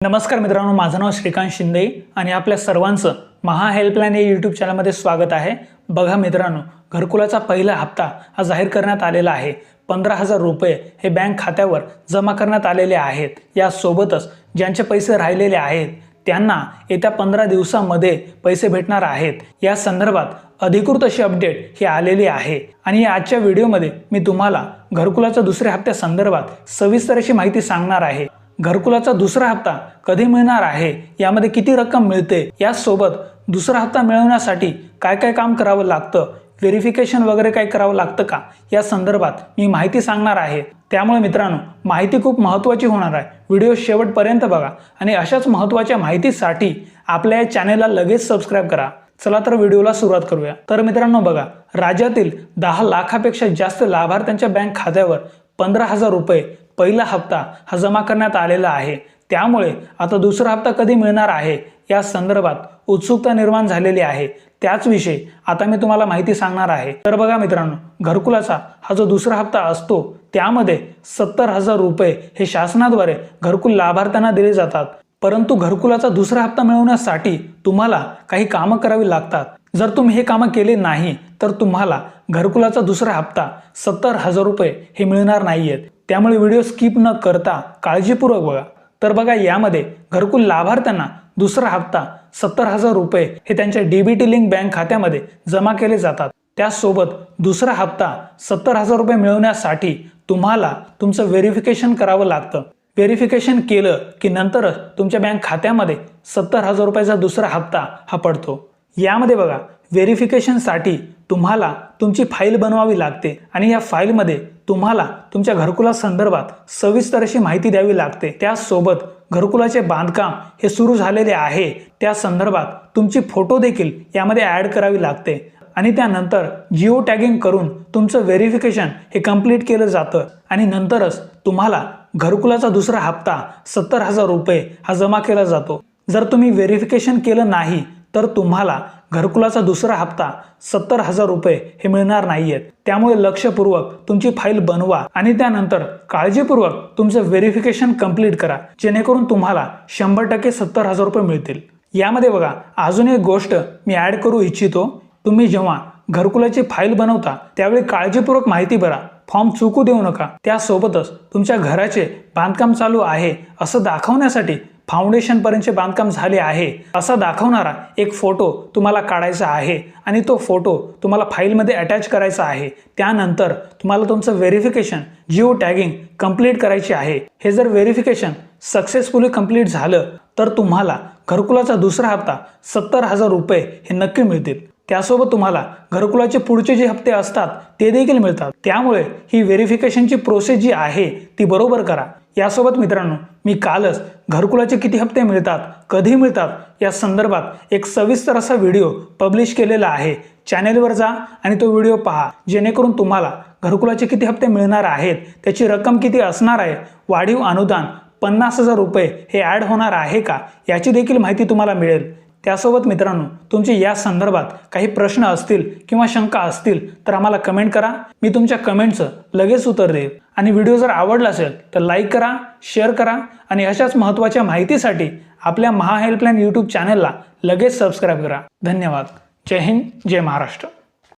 नमस्कार मित्रांनो माझं नाव श्रीकांत शिंदे आणि आपल्या सर्वांचं महा हेल्पलाईन या यूट्यूब चॅनलमध्ये स्वागत आहे. बघा मित्रांनो घरकुलाचा पहिला हप्ता हा जाहीर करण्यात आलेला आहे. पंधरा हजार रुपये हे बँक खात्यावर जमा करण्यात आलेले आहेत. यासोबतच ज्यांचे पैसे राहिलेले आहेत त्यांना येत्या पंधरा दिवसामध्ये पैसे भेटणार आहेत. या संदर्भात अधिकृत अशी अपडेट ही आलेली आहे. आणि या आजच्या व्हिडिओमध्ये मी तुम्हाला घरकुलाच्या दुसऱ्या हप्त्या संदर्भात सविस्तर अशी माहिती सांगणार आहे. घरकुलाचा दुसरा हप्ता कधी मिळणार आहे? यामध्ये किती रक्कम मिळते? यासोबत दुसरा हप्ता मिळवण्यासाठी काय काय काम करावं लागतं? व्हेरिफिकेशन वगैरे काय करावं लागतं का? या संदर्भात मी माहिती सांगणार आहे. त्यामुळे मित्रांनो माहिती खूप महत्त्वाची होणार आहे. व्हिडिओ शेवटपर्यंत बघा आणि अशाच महत्त्वाच्या माहितीसाठी आपल्या या चॅनेलला लगेच सबस्क्राईब करा. चला तर व्हिडिओला सुरुवात करूया. तर मित्रांनो बघा राज्यातील दहा लाखापेक्षा जास्त लाभार्थ्यांच्या बँक खात्यावर पंधरा हजार रुपये पहिला हप्ता हा जमा करण्यात आलेला आहे. त्यामुळे आता दुसरा हप्ता कधी मिळणार आहे या संदर्भात उत्सुकता निर्माण झालेली आहे. त्याच विषयी आता मी तुम्हाला माहिती सांगणार आहे. तर बघा मित्रांनो घरकुलाचा हा जो दुसरा हप्ता असतो त्यामध्ये सत्तर हजार रुपये हे शासनाद्वारे घरकुल लाभार्थ्यांना दिले जातात. परंतु घरकुलाचा दुसरा हप्ता मिळवण्यासाठी तुम्हाला काही कामं करावी लागतात. जर तुम्ही हे कामं केले नाही तर तुम्हाला घरकुलाचा दुसरा हप्ता सत्तर हजार रुपये हे मिळणार नाहीयेत. त्यामुळे व्हिडिओ स्किप न करता काळजीपूर्वक बघा. तर बघा यामध्ये घरकुल लाभार्थ्यांना दुसरा हप्ता सत्तर हजार रुपये हे त्यांच्या डीबीटी लिंक बँक खात्यामध्ये जमा केले जातात. त्यासोबत दुसरा हप्ता सत्तर हजार रुपये मिळवण्यासाठी तुम्हाला तुमचं व्हेरिफिकेशन करावं लागतं. व्हेरिफिकेशन केलं की नंतरच तुमच्या बँक खात्यामध्ये सत्तर हजार रुपयाचा दुसरा हप्ता हा पडतो. यामध्ये बघा व्हेरिफिकेशनसाठी तुम्हाला तुमची फाईल बनवावी लागते आणि या फाईलमध्ये तुम्हाला तुमच्या घरकुला संदर्भात सविस्तर अशी माहिती द्यावी लागते. त्यासोबत घरकुलाचे बांधकाम हे सुरू झालेले आहे. त्या संदर्भात तुमची फोटो देखील यामध्ये ॲड करावी लागते. आणि त्यानंतर जिओ टॅगिंग करून तुमचं व्हेरिफिकेशन हे कंप्लीट केलं जातं. आणि नंतरच तुम्हाला घरकुलाचा दुसरा हप्ता सत्तर हजार रुपये हा जमा केला जातो. जर तुम्ही व्हेरिफिकेशन केलं नाही तर तुम्हाला घरकुलाचा दुसरा हप्ता सत्तर हजार रुपये हे मिळणार नाहीयेत. त्यामुळे लक्षपूर्वक तुमची फाईल बनवा आणि त्यानंतर काळजीपूर्वक तुमचं व्हेरिफिकेशन कंप्लीट करा जेणेकरून तुम्हाला शंभर टक्के सत्तर हजार रुपये मिळतील. यामध्ये बघा अजून एक गोष्ट मी ॲड करू इच्छितो. तुम्ही जेव्हा घरकुलाची फाईल बनवता त्यावेळी काळजीपूर्वक माहिती भरा. फॉर्म चुकू देऊ नका. त्यासोबतच तुमच्या घराचे बांधकाम चालू आहे असं दाखवण्यासाठी फाउंडेशनपर्यंतचे बांधकाम झाले आहे. असा दाखवणारा एक फोटो तुम्हाला काढायचा आहे आणि तो फोटो तुम्हाला फाईलमध्ये अटॅच करायचा आहे. त्यानंतर तुम्हाला तुमचं व्हेरिफिकेशन जिओ टॅगिंग कंप्लीट करायची आहे. हे जर व्हेरिफिकेशन सक्सेसफुली कंप्लीट झालं तर तुम्हाला घरकुलाचा दुसरा हप्ता सत्तर हजार रुपये हे नक्की मिळतील. त्यासोबत तुम्हाला घरकुलाचे पुढचे जे हप्ते असतात ते देखील मिळतात. त्यामुळे ही व्हेरिफिकेशनची प्रोसेस जी आहे ती बरोबर करा. यासोबत मित्रांनो मी कालच घरकुलाचे किती हप्ते मिळतात कधी मिळतात या संदर्भात एक सविस्तर असा व्हिडिओ पब्लिश केलेला आहे. चॅनेलवर जा आणि तो व्हिडिओ पहा. जेणेकरून तुम्हाला घरकुलाचे किती हप्ते मिळणार आहेत त्याची रक्कम किती असणार आहे वाढीव अनुदान पन्नास हजार रुपये हे ॲड होणार आहे का याची देखील माहिती तुम्हाला मिळेल. त्यासोबत मित्रांनो तुमचे या संदर्भात काही प्रश्न असतील किंवा शंका असतील तर आम्हाला कमेंट करा. मी तुमच्या कमेंटचं लगेच उत्तर देईल. आणि व्हिडिओ जर आवडला असेल तर लाईक करा शेअर करा आणि अशाच महत्त्वाच्या माहितीसाठी आपल्या महा हेल्पलाईन यूट्यूब चॅनलला लगेच सबस्क्राईब करा. धन्यवाद. जय हिंद जय महाराष्ट्र.